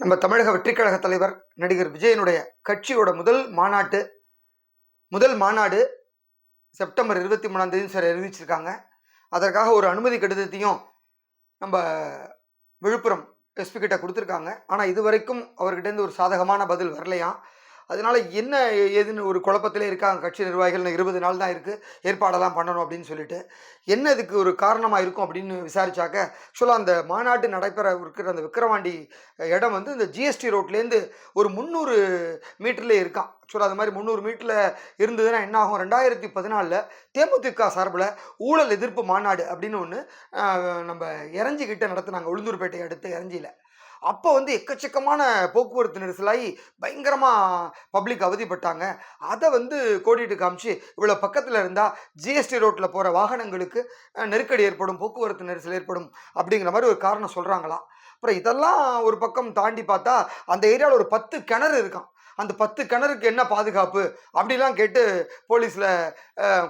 நம்ம தமிழக வெற்றிக்கழக தலைவர் நடிகர் விஜயனுடைய கட்சியோட முதல் மாநாட்டு முதல் மாநாடு செப்டம்பர் இருபத்தி மூணாம் தேதி சார் அறிவிச்சிருக்காங்க. அதற்காக ஒரு அனுமதி கடிதத்தையும் நம்ம விழுப்புரம் எஸ்பி கிட்ட கொடுத்துருக்காங்க. ஆனால் இது வரைக்கும் அவர்கிட்டேருந்து ஒரு சாதகமான பதில் வரலையாம். அதனால என்ன ஏதுன்னு ஒரு குழப்பத்திலே இருக்காங்க கட்சி நிர்வாகிகள் இருபது நாள் தான் இருக்குது ஏற்பாடெல்லாம் பண்ணணும் அப்படின்னு சொல்லிட்டு. என்ன இதுக்கு ஒரு காரணமாக இருக்கும் அப்படின்னு விசாரிச்சாக்க ஆக்சுவலாக அந்த மாநாட்டு நடைபெற இருக்கிற அந்த விக்கிரவாண்டி இடம் வந்து இந்த ஜிஎஸ்டி ரோட்லேருந்து ஒரு முந்நூறு மீட்டர்லேயே இருக்கான் ஆக்சுவலாக அது மாதிரி முந்நூறு மீட்டரில் இருந்ததுன்னா என்ன ஆகும்? ரெண்டாயிரத்தி பதினாலில் தேமுதிக சார்பில் ஊழல் எதிர்ப்பு மாநாடு அப்படின்னு ஒன்று நம்ம இறஞ்சிக்கிட்ட நடத்துனாங்க உளுந்தூர்பேட்டை அடுத்து இறஞ்சியில். அப்போ வந்து எக்கச்சக்கமான போக்குவரத்து நெரிசலாகி பயங்கரமாக பப்ளிக் அவதிப்பட்டாங்க. அதை வந்து கோடிட்டு காமிச்சு இவ்வளோ பக்கத்தில் இருந்தால் ஜிஎஸ்டி ரோட்டில் போகிற வாகனங்களுக்கு நெருக்கடி ஏற்படும் போக்குவரத்து நெரிசல் ஏற்படும் அப்படிங்கிற மாதிரி ஒரு காரணம் சொல்கிறாங்களாம் அப்புறம் இதெல்லாம் ஒரு பக்கம் தாண்டி பார்த்தா அந்த ஏரியாவில் ஒரு பத்து கிணறு இருக்கான் அந்த பத்து கிணறுக்கு என்ன பாதுகாப்பு? அப்படிலாம் கேட்டு போலீஸில்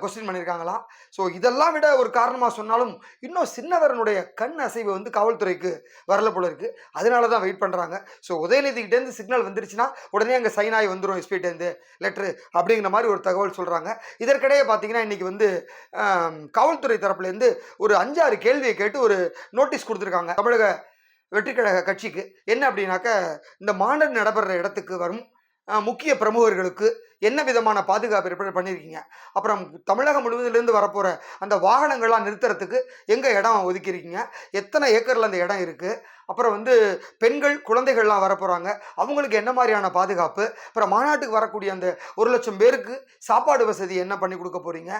கொஸ்டின் பண்ணியிருக்காங்களாம் ஸோ இதெல்லாம் விட ஒரு காரணமாக சொன்னாலும் இன்னும் சின்னவரனுடைய கண் அசைவு வந்து காவல்துறைக்கு வரல போல இருக்குது அதனால தான் வெயிட் பண்ணுறாங்க ஸோ உதயநிதிக்கிட்டேருந்து சிக்னல் வந்துருச்சுன்னா உடனே அங்கே சைன் ஆகி வந்துடும் எஸ்பிகிட்டேருந்து லெட்ரு அப்படிங்கிற மாதிரி ஒரு தகவல் சொல்கிறாங்க இதற்கிடையே பார்த்தீங்கன்னா இன்றைக்கி வந்து காவல்துறை தரப்புலேருந்து ஒரு அஞ்சாறு கேள்வியை கேட்டு ஒரு நோட்டீஸ் கொடுத்துருக்காங்க தமிழக வெற்றிக்கழக கட்சிக்கு. என்ன அப்படின்னாக்க இந்த மாநாடு நடைபெற இடத்துக்கு வரும். முக்கிய பிரமுகர்களுக்கு என்ன விதமான பாதுகாப்பு ஏற்பாடு பண்ணியிருக்கீங்க? அப்புறம் தமிழகம் முழுவதிலிருந்து வரப்போகிற அந்த வாகனங்கள்லாம் நிறுத்துறதுக்கு எங்கே இடம் ஒதுக்கியிருக்கீங்க? எத்தனை ஏக்கரில் அந்த இடம் இருக்குது அப்புறம் வந்து பெண்கள் குழந்தைகள்லாம் வரப்போகிறாங்க அவங்களுக்கு என்ன மாதிரியான பாதுகாப்பு? அப்புறம் மாநாட்டுக்கு வரக்கூடிய அந்த ஒரு லட்சம் பேருக்கு சாப்பாடு வசதி என்ன பண்ணி கொடுக்க போகிறீங்க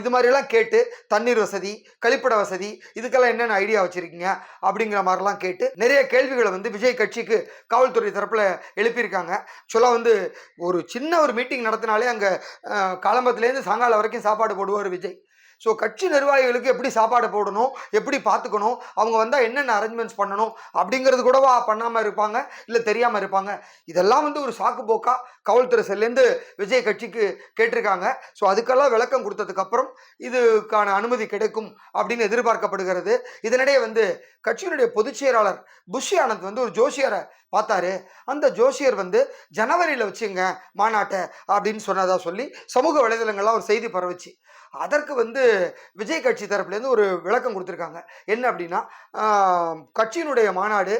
இது மாதிரியெல்லாம் கேட்டு தண்ணீர் வசதி கழிப்பிட வசதி இதுக்கெல்லாம் என்னென்ன ஐடியா வச்சுருக்கீங்க? அப்படிங்கிற மாதிரிலாம் கேட்டு நிறைய கேள்விகளை வந்து விஜய் கட்சிக்கு காவல்துறை தரப்பில் எழுப்பியிருக்காங்க. சொல்ல வந்து ஒரு சின்ன ஒரு மீட்டிங் மீட்டிங் நடத்தினாலே அங்கே காலம்பத்துலேருந்து சாயங்காலம் வரைக்கும் சாப்பாடு போடுவார் விஜய். ஸோ கட்சி நிர்வாகிகளுக்கு எப்படி சாப்பாடு போடணும் எப்படி பார்த்துக்கணும் அவங்க வந்தால் என்னென்ன அரேஞ்ச்மெண்ட்ஸ் பண்ணணும் அப்படிங்கிறது கூடவா பண்ணாமல் இருப்பாங்க இல்லை தெரியாமல் இருப்பாங்க? இதெல்லாம் வந்து ஒரு சாக்கு போக்காக காவல்துறை செல்லேருந்து விஜய் கட்சிக்கு கேட்டிருக்காங்க. ஸோ அதுக்கெல்லாம் விளக்கம் கொடுத்ததுக்கப்புறம் இதுக்கான அனுமதி கிடைக்கும் அப்படின்னு எதிர்பார்க்கப்படுகிறது. இதனிடையே வந்து கட்சியினுடைய பொதுச் செயலாளர் புஷி ஆனந்த் வந்து ஒரு ஜோசியரை பார்த்தாரு. அந்த ஜோசியர் வந்து ஜனவரியில் வச்சுங்க மாநாட்டை அப்படின்னு சொன்னதாக சொல்லி சமூக வலைதளங்கள்லாம் ஒரு செய்தி பரவுச்சு. அதற்கு வந்து விஜய் கட்சி தரப்புலேருந்து ஒரு விளக்கம் கொடுத்துருக்காங்க. என்ன அப்படின்னா கட்சியினுடைய மாநாடு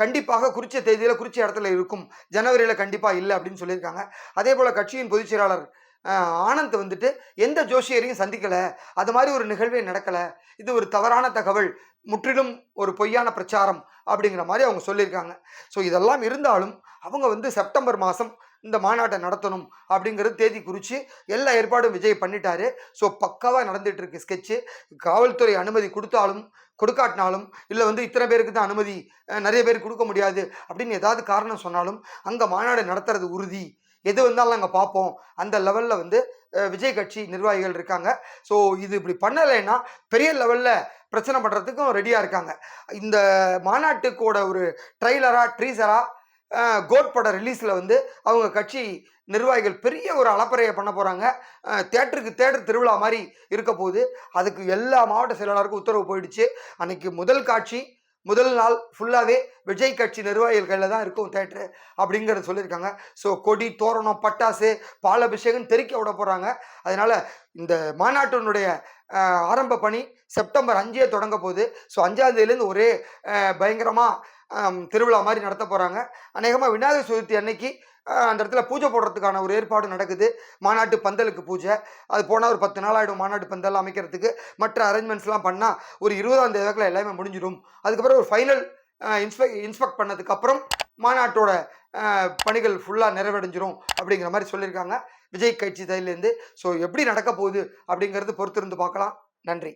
கண்டிப்பாக குறித்த தேதியில் குறித்த இடத்துல இருக்கும். ஜனவரியில் கண்டிப்பாக இல்லை அப்படின்னு சொல்லியிருக்காங்க. அதே போல் கட்சியின் பொதுச் செயலாளர் ஆனந்த் வந்துட்டு எந்த ஜோஷியரையும் சந்திக்கலை. அது மாதிரி ஒரு நிகழ்வே நடக்கலை. இது ஒரு தவறான தகவல். முற்றிலும் ஒரு பொய்யான பிரச்சாரம் அப்படிங்கிற மாதிரி அவங்க சொல்லியிருக்காங்க. ஸோ இதெல்லாம் இருந்தாலும் அவங்க வந்து செப்டம்பர் மாதம் இந்த மாநாட்டை நடத்தணும் அப்படிங்கிறது தேதி குறித்து எல்லா ஏற்பாடும் விஜய் பண்ணிட்டாரு. ஸோ பக்காவாக நடந்துகிட்டு இருக்கு ஸ்கெட்சு காவல்துறை அனுமதி கொடுத்தாலும் கொடுக்காட்டினாலும் இல்லை வந்து இத்தனை பேருக்கு தான் அனுமதி நிறைய பேருக்கு கொடுக்க முடியாது அப்படின்னு ஏதாவது காரணம் சொன்னாலும் அங்கே மாநாடு நடத்துறது உறுதி எது வந்தாலும் நாங்கள் பார்ப்போம். அந்த லெவலில் வந்து விஜய் கட்சி நிர்வாகிகள் இருக்காங்க. ஸோ இது இப்படி பண்ணலைன்னா பெரிய லெவலில் பிரச்சனை பண்ணுறதுக்கும் ரெடியாக இருக்காங்க. இந்த மாநாட்டுக்கோட ஒரு ட்ரைலராக ட்ரீசராக கோட் பட ரிலீஸில் வந்து அவங்க கட்சி நிர்வாகிகள் பெரிய ஒரு அலப்பறையை பண்ண போகிறாங்க தேட்டருக்கு தேட்டர் திருவிழா மாதிரி இருக்க போகுது. அதுக்கு எல்லா மாவட்ட செயலாளருக்கும் உத்தரவு போயிடுச்சு. அன்னைக்கு முதல் காட்சி முதல் நாள் ஃபுல்லாகவே விஜய் கட்சி நிர்வாகிகள் தான் இருக்கும் தேட்டரு அப்படிங்கிறத சொல்லியிருக்காங்க. ஸோ கொடி தோரணம் பட்டாசு பாலபிஷேகம் தெறிக்க விட போகிறாங்க அதனால் இந்த மாநாட்டினுடைய ஆரம்ப பணி செப்டம்பர் அஞ்சே தொடங்க போகுது. ஸோ அஞ்சாம் தேதியிலேருந்து ஒரே பயங்கரமாக திருவிழா மாதிரி நடத்த போகிறாங்க அநேகமாக விநாயகர் சதுர்த்தி அன்னைக்கு அந்த இடத்துல பூஜை போடுறதுக்கான ஒரு ஏற்பாடு நடக்குது. மாநாட்டு பந்தலுக்கு பூஜை. அது போனால் ஒரு பத்து நாள் ஆகிடும் மாநாட்டு பந்தல் அமைக்கிறதுக்கு. மற்ற அரேஞ்ச்மெண்ட்ஸ்லாம் பண்ணால் ஒரு இருபதாம் தேதிக்குள்ள எல்லாமே முடிஞ்சிடும். அதுக்கப்புறம் ஒரு ஃபைனல் இன்ஸ்பெக்ட் இன்ஸ்பெக்ட் பண்ணதுக்கப்புறம் மாநாட்டோட பணிகள் ஃபுல்லாக நிறைவடைஞ்சிரும் அப்படிங்கிற மாதிரி சொல்லியிருக்காங்க. விஜய் கட்சி தயிலேருந்து ஸோ எப்படி நடக்க போகுது அப்படிங்கிறது பொறுத்திருந்து பார்க்கலாம். நன்றி.